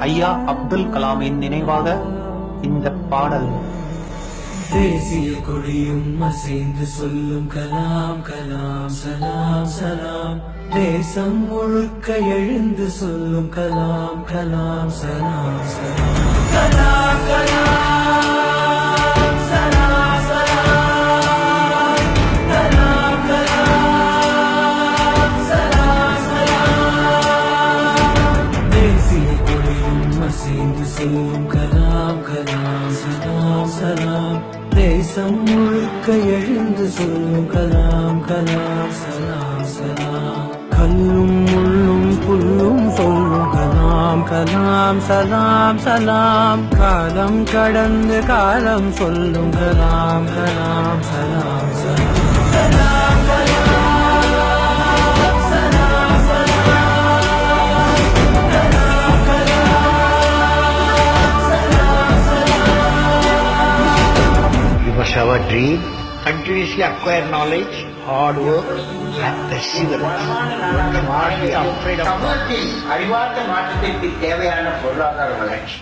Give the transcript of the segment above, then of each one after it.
ஐயா அப்துல் கலாமின் நினைவாக இந்த பாடல். தேசிய கொடியும் அசைந்து சொல்லும் கலாம் கலாம் சலாம் சலாம். தேசம் முழுக்க எழுந்து சொல்லும் கலாம் கலாம் சலாம் சலாம். கலாம் அசைந்து கலாம் கலாம் சலாம் சலாம். தேசம் முழுக்க எழுந்து சொல்லும் கலாம் கலாம் சலாம் சலாம். கல்லும் முள்ளும் புல்லும் சொல்லும் கலாம் கலாம் சலாம் சலாம். காலம் கடந்து காலம் சொல்லும் கலாம் கலாம் சலாம் சலாம். Have a dream, continuously acquire knowledge, hard work, and perseverance. Not be afraid of சமூகத்தில் அறிவார்ந்த மாற்றத்திற்கு தேவையான பொருளாதார வளர்ச்சி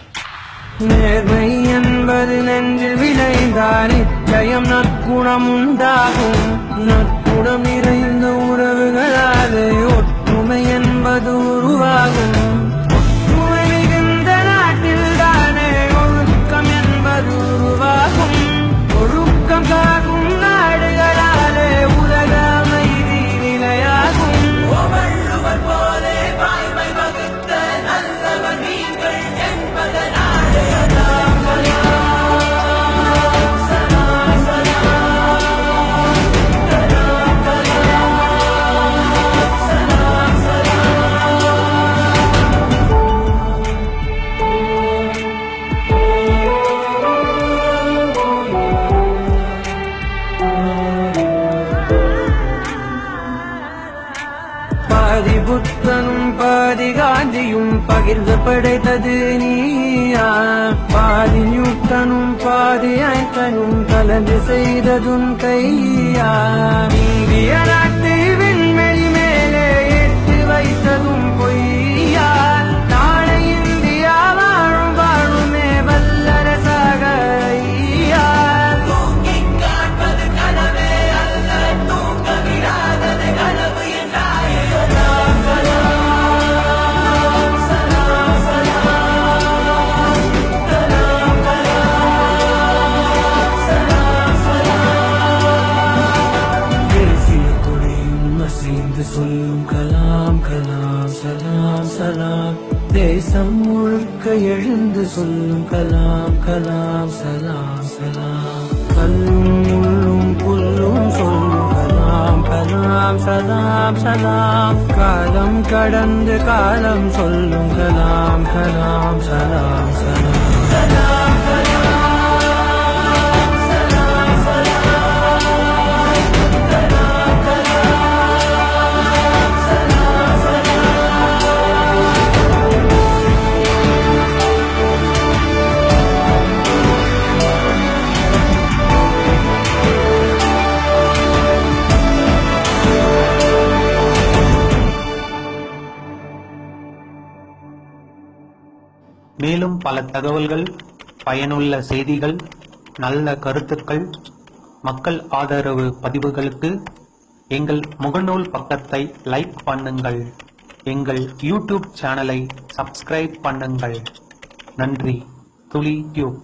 நேர்மை என்பது நெஞ்சில் விளைந்தால் நிச்சயம் நற்குணம் உண்டாகும் நற்குணம் நிறைந்த உறவுகளாலே பாதியும் பகிர்ந்து படைத்தது நீயா. பாதி நியூட்டனும் பாதி ஐட்டனும் கலந்து செய்ததும் கையா. இந்திய நாட்டு தேசம் முழுக்க எழுந்து சொல்லும் கலாம் கலாம் சலாம் சலாம். கல்லும் முள்ளும் புல்லும் சொல்லும் கலாம் கலாம் சலாம் சலாம். காலம் கடந்து காலம் சொல்லும் கலாம் கலாம் சலாம். மேலும் பல தகவல்கள் பயனுள்ள செய்திகள் நல்ல கருத்துக்கள் மக்கள் ஆதரவு பதிவுகளுக்கு எங்கள் முகநூல் பக்கத்தை லைக் பண்ணுங்கள். எங்கள் யூடியூப் சேனலை சப்ஸ்கிரைப் பண்ணுங்கள். நன்றி. துளி டியூப்